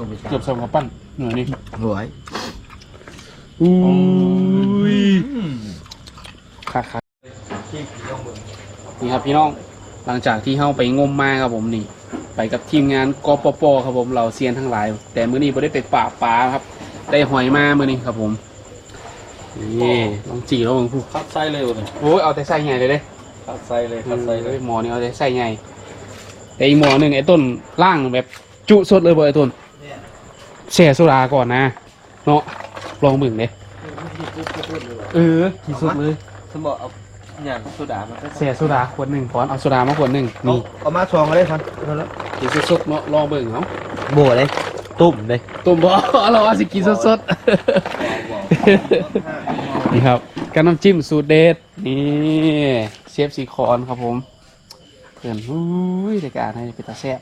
ส่งไปเกือบสองกับปั้นหน่อยนี่หวยอุ้ยค่ะค่ะนี่ครับพี่น้องหลังจากที่เข้าไปงมมาครับผมนี่ ไปกับทีมงานกปปครับผมเราเซียนทั้งหลาย แต่มื้อนี้ไม่ได้ไปป่าบปลาครับ ได้หอยมามื้อนี้ครับผมนี่ลองจีแล้วมึงพูคัดไซเลยเลยโอ้ยเอาแต่ไส้ใหญ่เลยเด้คัดไซเลยคัดไซเลยหมอนี่เอาแต่ไส้ใหญ่แต่อีกหมอหนึ่งไอ้ต้นล่างแบบจุสดเลยบ่ไอ้ต้น แช่โซดาก่อนนะเนาะลองมึงเด้เออที่สุดเลยสมบอกเอาอย่างโซดามันก็แช่โซดาขวดหนึ่งพอนเอาโซดามาขวดหนึ่งนี่นี่เอามาซองเลยครับกินสดๆเนาะลองเบิ่งเนาะโบเลยตุ่มเลยต้มบ่เราเอาสิกินสดๆนี่ครับกับน้ำจิ้มสูตรเด็ดนี่เชฟซีคอนครับผมเพื่อนอุ้ยรายการให้เป็นตาแซ่บ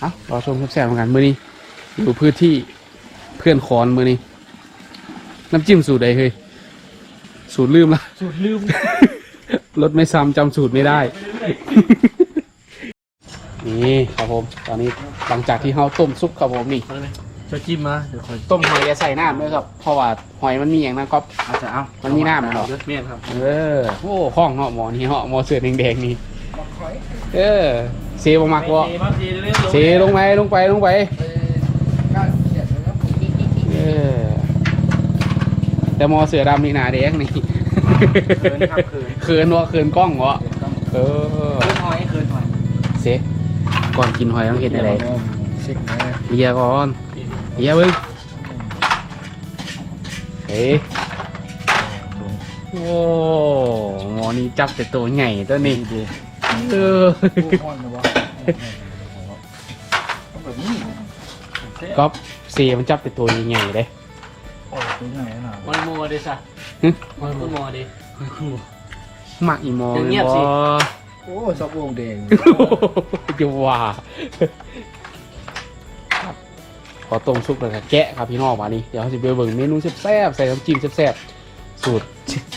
เอ้ารอชมแซ่บๆเหมือนกันมื้อนี้อยู่พื้นที่ เพื่อนคอนมื้อนี้น้ำจิ้มสูตรใดเฮ้ยสูตรลืมละสูตรลืมรถไม่ซ้ำจำสูตรไม่ได้ นี่ครับผม ตอนนี้หลังจากที่เฮาต้มซุปครับผมนี่จะจิ้มมาเดี๋ยวคอยต้มหอยอย่าใส่น้ำด้วยครับ เพราะว่าหอยมันมีอย่างนั้นครับอาจจะเอามันมีน้ำเหรอเมียนครับ เออโอ้ห้องเหาะหมอนี่เหาะหมอเสือแดงๆนี่เออเซบมักวะเซลงไปลงไปลงไป เออ แต่หมอเสือดำนี่หนาแดงนี่เขินครับเขินเขินวะเขินกล้องวะเออเขินหอยเขินหอยเซก่อนกินหอยต้องเห็นอะไรเช็คนะเฮียก่อนเฮียเบิ้งเฮ้ยโอ้หมอนี่จับแต่ตัวใหญ่ตัวนี้เออแบบนี้ก๊อฟเสียมันจับแต่ตัวใหญ่ๆเลย มันมัวดิสะหึมันมัวดิหมักอีหมอเงียบๆสิบ่โอ้ชอบวงแดงจะว่าครับขอต้มซุปเลยครับแกะครับพี่น้องมานี่เดี๋ยวเขาจะไปเบิ่งเมนูแซ่บๆใส่น้ำจิ้มแซ่บๆสูตร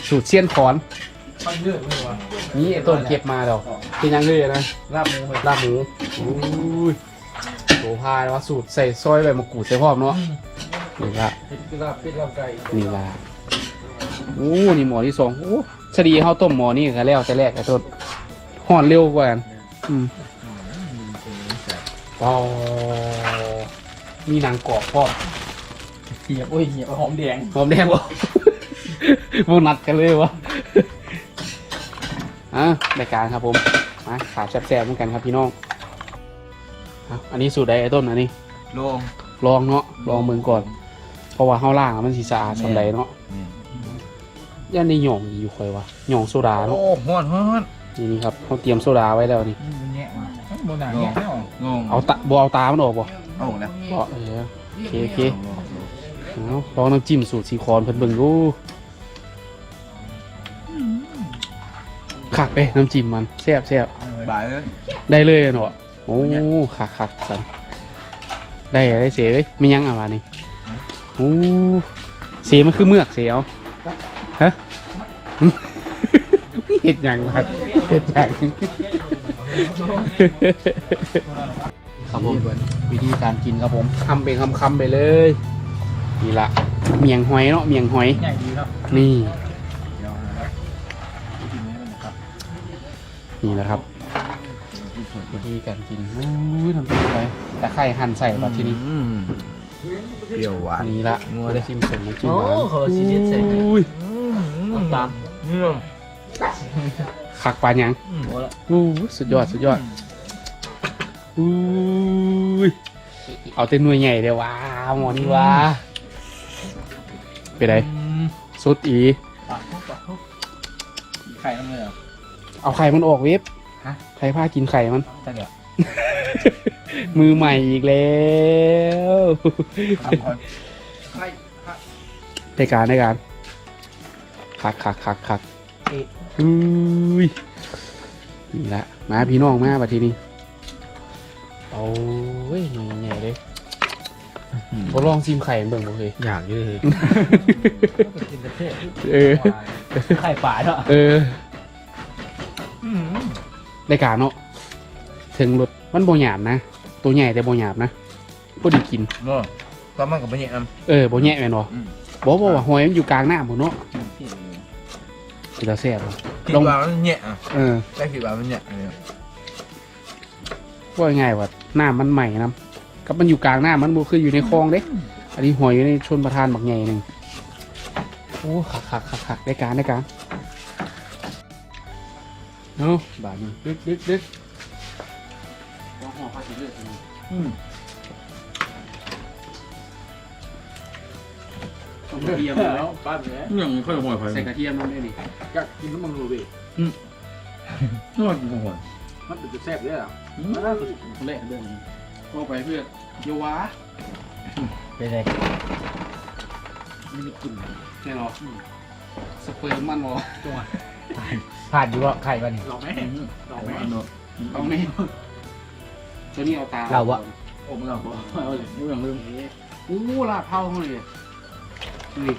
สูตรเซียนขอนชอบเยอะเลยวะนี่ไอ้ต้นเก็บมาดอกเป็นยังเลยนะลาบหมูไปลาบหมูอุ้ยโสภาว่าสูตรใส่ซอยใบมะกรูดใส่พร้อมเนาะนี่ละ ปิดลาบปิดลาบไก่นี่ละโอ้นี่หมอที่สองโอ้สดีเขาต้มหมอนี่กันแล้วแต่แรกไอ้ต้นห่อนเร็วกว่ากันอืมอ๋อมีหนังกรอบพร้อมเหียบโอ้ยเหียบหอมแดงหอมแดงวะโบนัดกันเลยวะอะรายการครับผมมาขาแซ่บๆเหมือนกันครับพี่น้องอะอันนี้สูตรใดไอ้ต้นอันนี้ลงลองเนาะลองเมืองก่อน เพราะว่าข้างล่างอะมันสีสะอาดสำใดเนาะย่านในหย่องอยู่คอยวะหย่องโซดาโอ้เนาะฮ้อนฮ้อนนี่นี่ครับเขาเตรียมโซดาไว้แล้วนี่มันแง่มาโมนาแง่ไม่ออกงงเอาตะบัวเอาตามันออกบ่เอาแล้วบ่เออโอเคโอเคเอาลองน้ำจิ้มสูตรสีคอนเพิ่นเบิ่งดูขักเอ้ยน้ำจิ้มมันแซ่บแซ่บบ่ายเลยได้เลยเนาะโอ้ขักขักสันได้ได้เสียเอ้ยไม่ยั้งอะวะนี่ โอ้เสียมันคือเมือกเสียเอาฮะ เห็ดหยังวะเห็ดหยังครับผมวิธีการกินครับผมทำเป็นคำๆไปเลยนี่ละเมียงหอยเนาะเมียงหอยใหญ่ดีครับนี่เดี๋ยวนะกินไหมมันนะครับนี่แหละครับวิธีการกินโอ้ยทำเป็นไรแต่ไข่หั่นใส่แบบที่นี้ เปรี้ยวหวานอันนี้ละงัวเลยจิ้มสมจิ้มโอ้หวานเขาชีสใส่อุ้ยตามนี่ลงขักปลาหยังหัวละอู้สุดยอดสุดยอดอุ้ยเอาเต็มหน่วยใหญ่เดี๋ยวว้าวหมอนี่ว้าไปไหนสุดอีปากทุกปากทุกไข่น้ำเลยเหรอ เอาไข่มันออกเว็บฮะใครพากินไข่มันใช่เหรอ มือใหม่อีกแล้วทำก่อนไข่ในการในการคักคักคักคักอุ้ยนี่ละมาพี่น้องมาบัดทีนี้เอาเว้ยหน่อยใหญ่เลยทดลองซิมไข่เบิ่งบ่เคยอยากเยอะเลยกินประเทศเออไข่ป่าเนาะเออในการเนาะ ถึงรถมันบ่หยาบนะ ตัวใหญ่แต่บ่หยาบนะพอดีกินเนาะตอนมันกับมันเนี่ยอะ เออบ่แย่แม่นบ่อืม บ่บ่ว่าหอยมันอยู่กลางน้ำพุ่นเนาะสิตาแซ่บบ่คิดลอง ว่ามันเนี่ยอะเออได้คิดว่ามันเนี่ยอันนี้ว่าง่ายว่าน้ำมันใหม่นํกับมันอยู่กลางน้ำมันบ่คืออยู่ในคลองเด้ อันนี้หอยอยู่ในชนประทานบักใหญ่หนึงโอ้คักคักคักคักได้การได้การเนาะบาดนี้ดึกดึกดึกต้องห่ อผ้าสีเลือดอันนี้อืมต้องกระเทียมเลยป้าเนี่ยยังค่อยหอยไฟใส่กระเทียมลงด้วยนี่อยากกินน้ำมันโรเบินวดกินหอยมันเป็นแซ่บเลยอะเละเด้อก็ไปเพื่อเยาวาเป็นไงไม่ได้กินแน่นอนสเปิร์มมันหรอผ่านอยู่ว่าใครบ้านี่ลองไหมเอาไหมเนาะลองไหม ตัวนี้เอาตาเราอะ โอ้มึงเอาเอาเลยมึงยังลืมอู้ลาบเผาเขาเลยนี่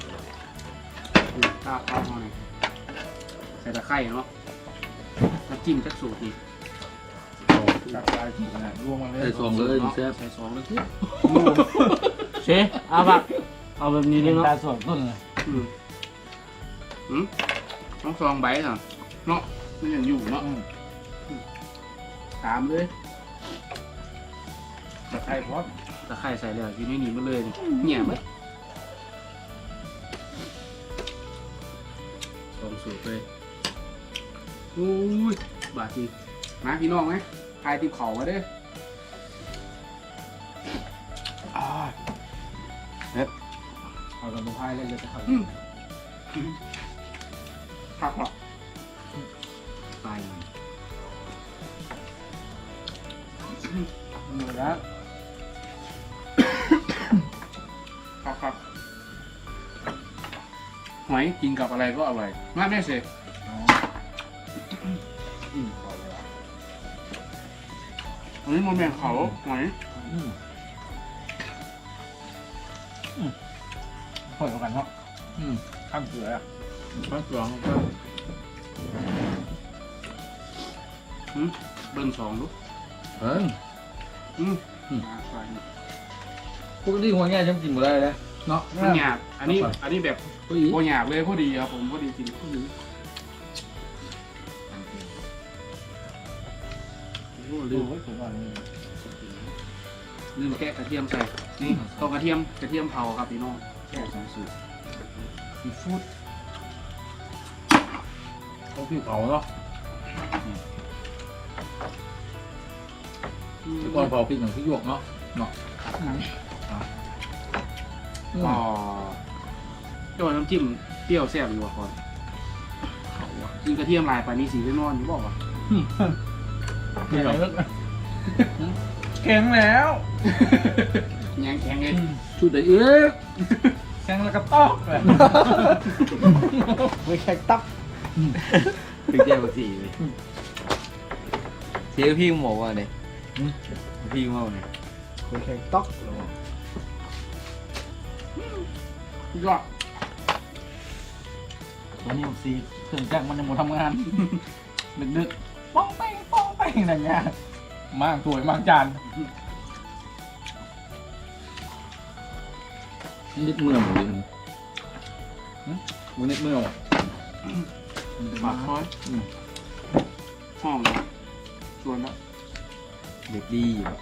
นี่ลาบเผาเขาเลยใส่ตะไคร้เนาะน้ำจิ้มจักสูตรนี่จับปลาที่ขนาดรวมมาเลยใส่ซองเลยแซ่บใส่สองเลยเชเอาปะเอาแบบนี้เลยเนาะตาสวนต้นเลยอืมอืมต้องซองใบเหรอเนาะมันยังอยู่เนาะตามเลย ตะไคร้พอดตะไคร้ใส่เลยอยู่ในนี้มาเลยเงียบเลยสองสูตรเลยอุ้ยบาดจีมาพี่น้องไหมทายติบเขามาเด้ออ่าเอากระดูกไผ่เลยจะทำอืมครับหรอไป หมดแล้ว กินกับอะไรก็อร่อย มากแม่เสอิ่มพอเลยอันนี้มันแมงเขาหอยพอกันเนาะอืมข้ามเสืออะข้าวสองก็เบิ้ลสองลูกเอออืมอืมอ่าไปปกติหัวง่ายฉันกินหมดได้เลย เนาะมันหยาบอันนี้ อันนี้แบบก็อีโบหยาบเลยพอดีครับผมพอดีกินพอดีโอ้ลืลืมมไว้ผมก่อนนี่ลืมแกะกระเทียมใส่ นี่ต้องกระเทียมกระเทียมเผาครับพี่น้องแค่สองสูตรซีฟู้ดเขาพี่เผาเนาะที่ก่อนเผาพริกหนังพริกหยวกเนาะเนาะ อ๋อเจ้าน้ำจิ้มเปรี้ยวแซ่บอยู่ว่ะก่อนกินกระเทียมลายไปนี่สีได้นอนอยู่บอกว่ะพริกหนังแข็งแล้วยังแข็งเลยชุดไหนเอ๊ะแข็งแล้วก็ตอกเลยไม่ใช่ตับถึงเจ้าสีเลยเสียพี่หมอกว่าเนี่ยพี่เมาเนี่ยไม่ใช่ตับ ยอดตัวนี้ซีเครื่องจักรมันยังไม่ทำงาน ดึกๆป้องแป้งป้องแป้งอะไรเงี้ยมากถ้วยมากจานนิดเมื่อหมดเลยมันนิดเมื่อปากช้อยหอมเลยชวนแล้วเด็กดีแบบ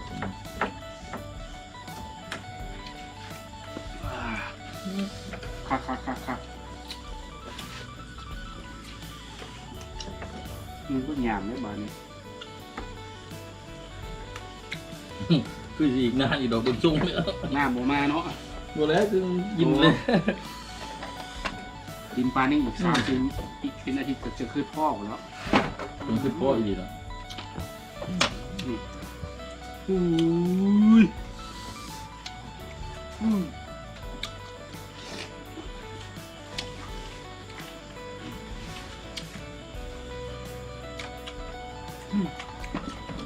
คักคักคักคักนี่ก็ยามได้บ้านนี้คืออีกนานอีกดอกเป็นซุ้งเนี่ยหน้าโมมาเนาะหมดแล้วคือกินเลยดินปลานี่อีกสามชิ้นอีกเป็นอาทิตย์ก็จะขึ้นพ่อหมดแล้วเป็นคือพ่ออีกแล้วอุ้ยอืม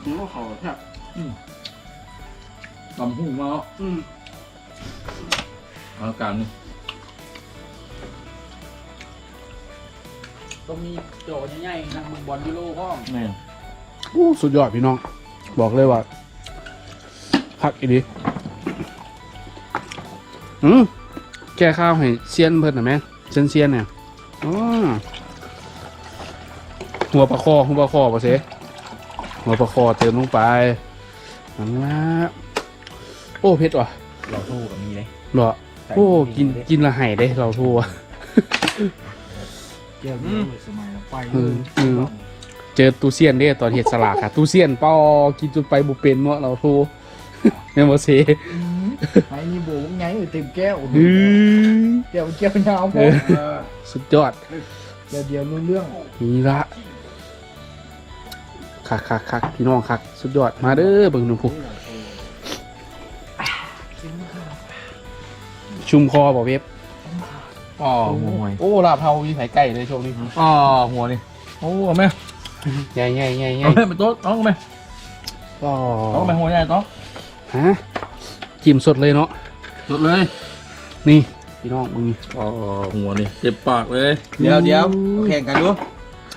นี่ก็เขาแบบตำหูมาอืมอาการนี่ต้องมีโจใหญ่ๆนักบุกบอลยูโรพ่อแม่อู้สุดยอดพี่น้อง บอกเลยว่าพักอีดีอืมแก้ข้าวให้เซียนเพิ่นน่ะแม่เซียนเซียนๆเนี่ยอ๋อหัวปลาคอหัวปลาคอป่ะเส หัวปลาคอเติมลงไปนั่นละโอ้เผ็ดว่ะเราทู่กับมีเลยเหรอโอ้กินกินละไห้เด้เราทั่วเจ้าเนี่ยสมัยเราไปอืมอืมเจอตูเซียนเด้ตอนเห็ดสลากค่ะตูเซียนป้อกินจนไปบุเป็นเนาะเราทั่วแม่นบ่เสไอ้นี่โบกไงอยู่เต็มแก้วเฮ้ยแก้วแก้วยาวพเอออสุดยอดเดี๋ยวเดียวรู้เรื่องนี่ละ คักคักคักพี่น้องคักสุดยอดมาเด้อเบิ่งหนุ่มผู้ชุมคอบ่เว็บอ๋อหัวโอ้ลาบเฮามีไผไก่เลยช่วงนี้อ๋อหัวนี่โอ้เอาไหมใหญ่ใหญ่ใหญ่ใหญ่เอาไหมไปโต๊ะต้องไหมอ๋อต้องไหมหัวใหญ่ต้องฮะจิ้มสดเลยเนาะสุดเลย นี่พี่น้องมึงอ๋อหัวนี่เจ็บปากเลย เดี๋ยวเดี๋ยวเอาแข่งกันดู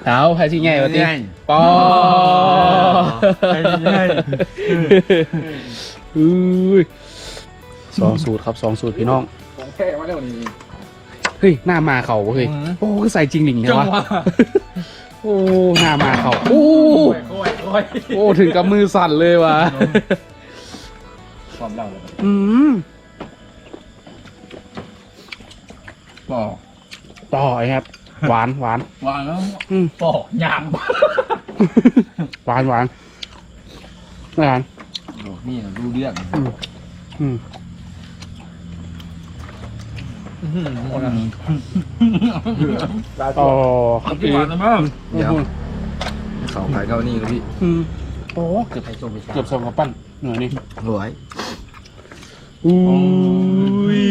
เอาไผสิใหญ่ว่าติปอไอ้ใหญ่อุ้ยสองสูตรครับสองสูตรพี่น้อง ของแท้มาแล้วนี่เฮ้ยหน้ามาเขาเฮ้ยโอ้คือใส่จริงหลิงเนี่จัยงวะ หวะโอ้หน้ามาเขาโอ้โอ้ยโอ้ยโอ้ถึงกับมือสั่นเลยว่ะความเล่าเลยอืมบอกต่อไอ้ครับ หวานหวาน วางแล้วอืมบอกยามหวานหวานหวาน โอ้นี่เราดูเรื่องอืมต่อเอาที่หวานนะมั้งเดี๋ยวเขาขายเท่านี้เลยพี่อืมโอ้เกือบเกือบสองกระปั้นหน่อยนี่รวยอุ้ย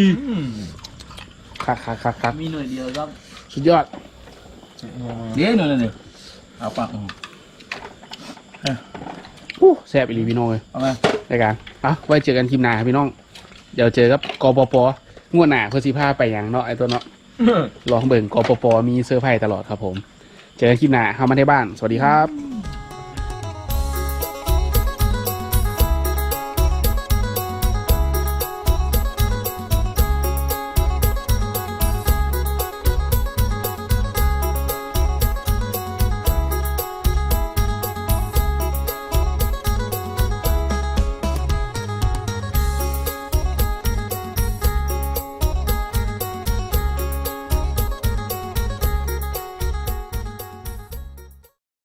คักคักคักคักมีหน่วยเดียวครับ สุดยอดเดี๋ยวหน่อยหนึ่งเอาปากอู้แซ่บอีหลีพี่น้องเลยเอาไหมรายการอะไว้เจอกันทีมหน้าครับพี่น้อง เดี๋ยวเจอกับกปปงวดหน้าเพื่อสิพาไปอย่างเนาะไอตัวเนาะลองเบิ่งกปปมีเซอร์ไพรส์ตลอดครับผม เจอกันคลิปหน้าเข้ามาในบ้าน สวัสดีครับ